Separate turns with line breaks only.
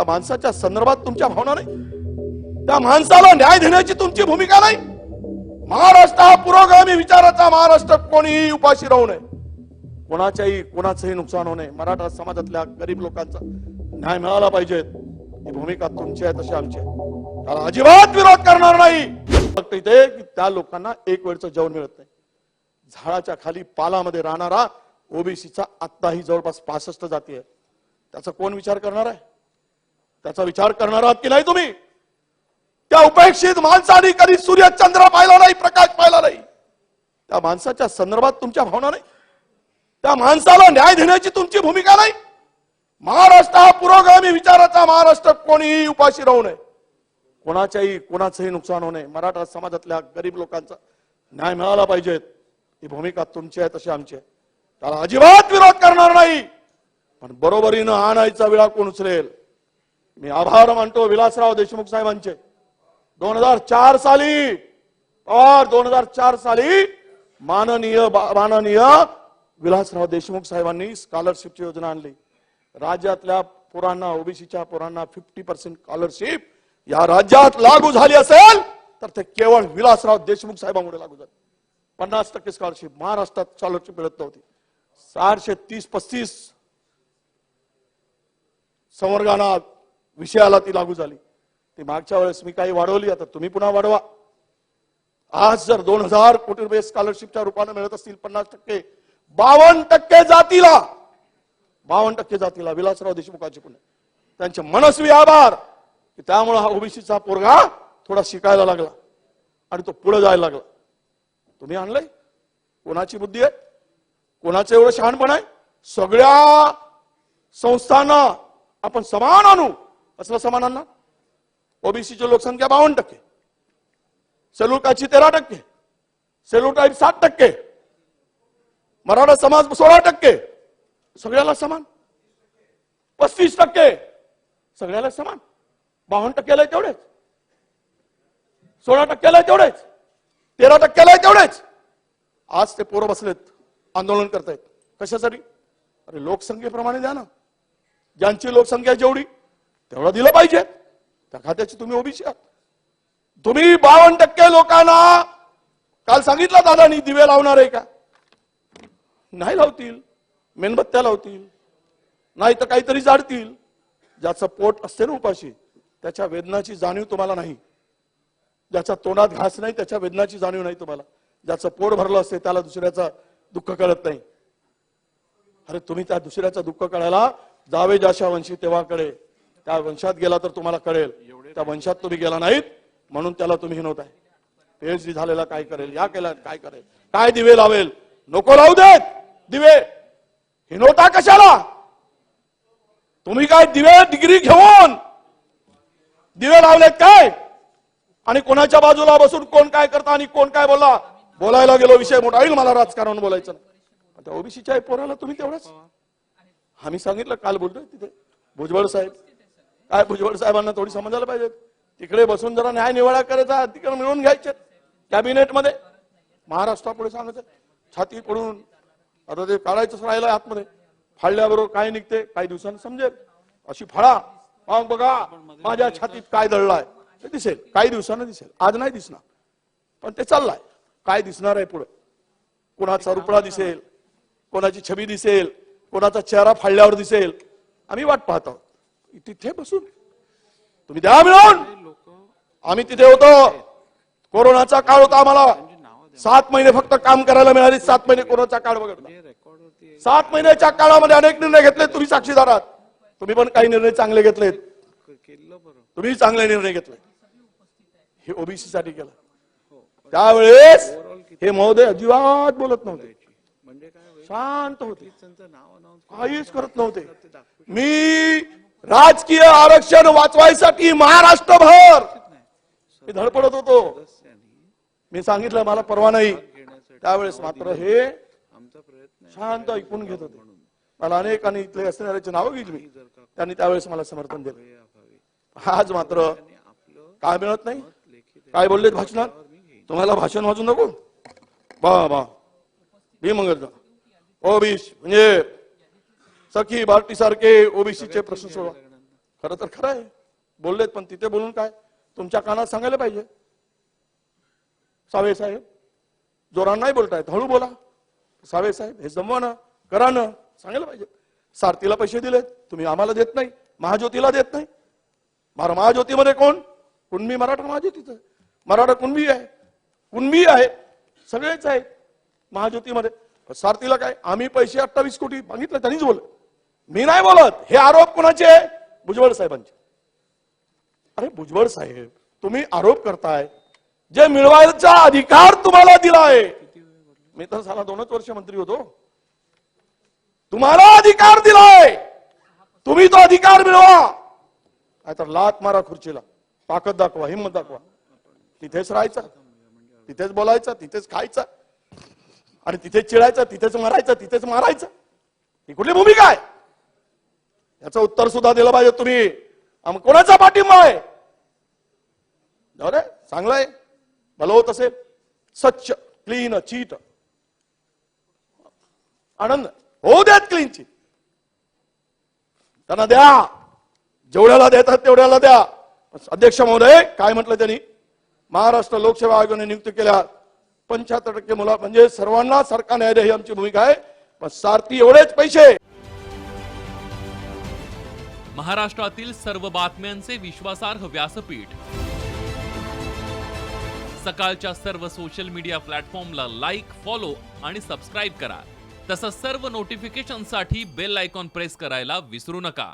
त्या माणसाच्या संदर्भात तुमच्या भावना नाही. त्या माणसाला न्याय देण्याची तुमची भूमिका नाही. महाराष्ट्र हा पुरोगामी विचाराचा महाराष्ट्र कोणीही उपाशी राहू नये. कोणाच्याही कोणाचंही नुकसान होऊ नये. मराठा समाजातल्या गरीब लोकांचा न्याय मिळाला पाहिजे. ही भूमिका तुमची आहे तशी आमची आहे. त्याला अजिबात विरोध करणार नाही. फक्त इथे की त्या लोकांना एक वेळचं जेवण मिळत नाही. झाडाच्या खाली पालामध्ये राहणारा ओबीसीचा आत्ताही जवळपास पासष्ट जाती आहे. त्याचा कोण विचार करणार आहे? त्याचा विचार करणार आहात की नाही तुम्ही? त्या उपेक्षित माणसाने कधी सूर्य चंद्र पाहिला नाही प्रकाश पाहिला नाही. त्या माणसाच्या संदर्भात तुमच्या भावना नाही. त्या माणसाला न्याय देण्याची तुमची भूमिका नाही. महाराष्ट्र हा पुरोगामी विचाराचा महाराष्ट्र कोणीही उपाशी राहू नये. कोणाच्याही कोणाचंही नुकसान होऊ नये. मराठा समाजातल्या गरीब लोकांचा न्याय मिळाला पाहिजेत ही भूमिका तुमची आहे तशी आमची आहे. त्याला अजिबात विरोध करणार नाही. पण बरोबरीनं आणायचा विळा कोण उचलेल? मी आभार मानतो विलासराव देशमुख साहेबांचे. दोन हजार चार साली पवार दोन हजार चार साली माननीय माननीय विलासराव देशमुख साहेबांनी स्कॉलरशिपची योजना आणली. राज्यातल्या पोरांना ओबीसीच्या पोरांना फिफ्टी पर्सेंट स्कॉलरशिप या राज्यात लागू झाली असेल तर ते केवळ विलासराव देशमुख साहेबांमुळे लागू झाले. पन्नास टक्के स्कॉलरशिप महाराष्ट्रात स्कॉलरशिप मिळत नव्हती. चारशे तीस पस्तीस संवर्गाना विषयाला ती लागू झाली. ती मागच्या वेळेस मी काही वाढवली आता तुम्ही पुन्हा वाढवा. आज जर दोन हजार कोटी रुपये स्कॉलरशिपच्या रूपाने मिळत असतील पन्नास टक्के बावन्न टक्के जातीला बावन्न टक्के जातीला विलासराव देशमुखाची पुणे. त्यांचे मनस्वी आभार की त्यामुळे हा ओबीसीचा पोरगा थोडा शिकायला लागला आणि तो पुढे जायला लागला. तुम्ही आणलंय? कोणाची बुद्धी आहे? कोणाचं एवढं शहाणपण आहे? सगळ्या संस्थांना आपण समान आणू. असलं समान ओबीसीची लोकसंख्या बावन्न टक्के. सेलुकाची तेरा टक्के. सेलुटाईप सात टक्के. मराठा समाज सोळा टक्के. सगळ्याला समान. पस्तीस टक्के. सगळ्याला समान. बावन्न टक्क्याला तेवढेच. सोळा टक्क्याला तेवढेच. तेरा टक्क्याला तेवढेच. आज ते पोरं बसलेत. आंदोलन करतायत. कशासाठी? अरे लोकसंख्येप्रमाणे द्या ना. ज्यांची लोकसंख्या जेवढी तेवढं दिलं पाहिजे. त्या खात्याची तुम्ही ओबीसी आहात. तुम्ही बावन्न टक्के लोकांना काल सांगितलं दादानी दिवे लावणार आहे का? नाही लावतील. मेणबत्त्या लावतील. नाही तर काहीतरी जाडतील. ज्याचं पोट असते ना उपाशी त्याच्या वेदनाची जाणीव तुम्हाला नाही. ज्याच्या तोंडात घास नाही त्याच्या वेदनाची जाणीव नाही तुम्हाला. ज्याचं पोट भरलं असते त्याला दुसऱ्याचं दुःख कळत नाही. अरे तुम्ही त्या दुसऱ्याचं दुःख कळायला जावे जाशा वंशी तेव्हाकडे. त्या वंशात गेला तर तुम्हाला कळेल. त्या वंशात तुम्ही गेला नाहीत म्हणून त्याला तुम्ही हिनवताय पीएचडी झालेला काय करेल या केला काय करेल? काय दिवे लावेल? नको लावू देत! दिवे! हिनवता कशाला? तुम्ही काय दिवे डिग्री घेऊन? दिवे लावलेत काय? आणि कोणाच्या बाजूला बसून कोण काय करता आणि कोण काय बोलला? बोलायला गेलो विषय मोठा होईल मला राजकारण बोलायचं. आता ओबीसीच्या पोराला तुम्ही तेवढंच आम्ही सांगितलं काल बोलतोय तिथे. भुजबळ साहेब. काय भुजबळ साहेबांना थोडी समजायला पाहिजे. तिकडे बसून जरा न्याय निवाडा करायचा तिकडे मिळून घ्यायचे. कॅबिनेटमध्ये. महाराष्ट्रापुढे सांगायचं छाती पडून आता ते काढायचंच राहिलं आतमध्ये. फाळल्याबरोबर काय निघते काही दिवसांनी समजेल. अशी फळा. मग बघा माझ्या छातीत काय दळलाय ते दिसेल काही दिवसानं दिसेल. आज नाही दिसणार. पण ते चाललाय. काय दिसणार आहे पुढे? कोणाचा रुपडा दिसेल कोणाची छबी दिसेल कोणाचा चेहरा फाळल्यावर दिसेल. आम्ही वाट पाहत आहोत. तिथे बसून. तुम्ही द्या मिळून. आम्ही तिथे होतो. कोरोनाचा काळ होता आम्हाला. सात महिने फक्त काम करायला मिळाले. सात महिने कोरोनाचा काळ वगैरे सात महिन्याच्या काळामध्ये अनेक निर्णय घेतले तुम्ही साक्षीदार आहात तुम्ही पण काही निर्णय चांगले घेतलेत. तुम्ही चांगले निर्णय घेतले. हे ओबीसी साठी केलं. त्यावेळेस हे महोदय अजिबात बोलत नव्हते. शांत होते. काहीच करत नव्हते. मी राजकीय आरक्षण वाचवायसाठी महाराष्ट्रभर मी धडपडत होतो. मी सांगितलं मला परवा नाही. त्यावेळेस मात्र हे
आमचा प्रयत्न आहे.
शांत ऐकून घेत होते. मला अनेकांनी इथले असणाऱ्याची नावं घेतली. त्यांनी त्यावेळेस मला समर्थन दिलं. आज मात्र काय मिळत नाही? काय बोललेत भाषणात? तुम्हाला भाषण वाजू नको बा बा. मी मंगल ओबीसी म्हणजे सखी बार्टी सारखे ओबीसीचे प्रश्न सोडवा. खरं तर खरं आहे. बोललेत पण तिथे बोलून काय? तुमच्या कानात सांगायला पाहिजे. सावे साहेब जोरान नाही बोलतायत. हळू बोला. सावे साहेब हे जमवा ना. करा ना. सांगायला पाहिजे. सारथीला पैसे दिलेत. तुम्ही आम्हाला देत नाही. महाज्योतीला देत नाही. मार महाज्योतीमध्ये कोण? कुणबी मराठा महाज्योतीचं. मराठा कुणबी आहे? कुणबी आहे? सगळेच आहेत महाज्योतीमध्ये. सारथीला काय? आम्ही पैसे अठ्ठावीस कोटी मागितलं त्यांनीच बोलत मी नाही बोलत. हे आरोप कोणाचे आहे? भुजबळ साहेबांचे. अरे भुजबळ साहेब तुम्ही आरोप करताय. जे मिळवायचा अधिकार तुम्हाला दिला आहे मी तर झाला दोनच वर्ष मंत्री होतो. तुम्हाला अधिकार दिलाय. तुम्ही तो अधिकार मिळवा. नाहीतर लात मारा खुर्चीला. ताकद दाखवा हिंमत दाखवा. तिथेच राहायचा. तिथेच बोलायचा तिथेच खायचा. आणि तिथेच चिडायचं तिथेच मारायचं तिथेच मारायचं. ही कुठली भूमिका आहे याचं उत्तर सुद्धा दिलं पाहिजे तुम्ही. कोणाचा पाठिंबा आहे? रे दे चांगलं आहे भलं होत असेल. स्वच्छ क्लीन चीट. आनंद. होऊ द्यात क्लीन चीट त्यांना द्या. जेवढ्याला देतात तेवढ्याला द्या. अध्यक्ष महोदय काय म्हटलं त्यांनी? महाराष्ट्र लोकसेवा आयोगाने नियुक्त केल्या. पंच्याहत्तर टक्के मुला म्हणजे सर्वांना सरकार न्याय द्या ही आमची भूमिका आहे. पण सारथी एवढेच पैसे.
महाराष्ट्रातील सर्व बातम्यांचे विश्वासार्ह व्यासपीठ. सकाळच्या सर्व सोशल मीडिया प्लॅटफॉर्मला लाईक फॉलो आणि सबस्क्राईब करा. तसंच सर्व नोटिफिकेशनसाठी बेल आयकॉन प्रेस करायला विसरू नका.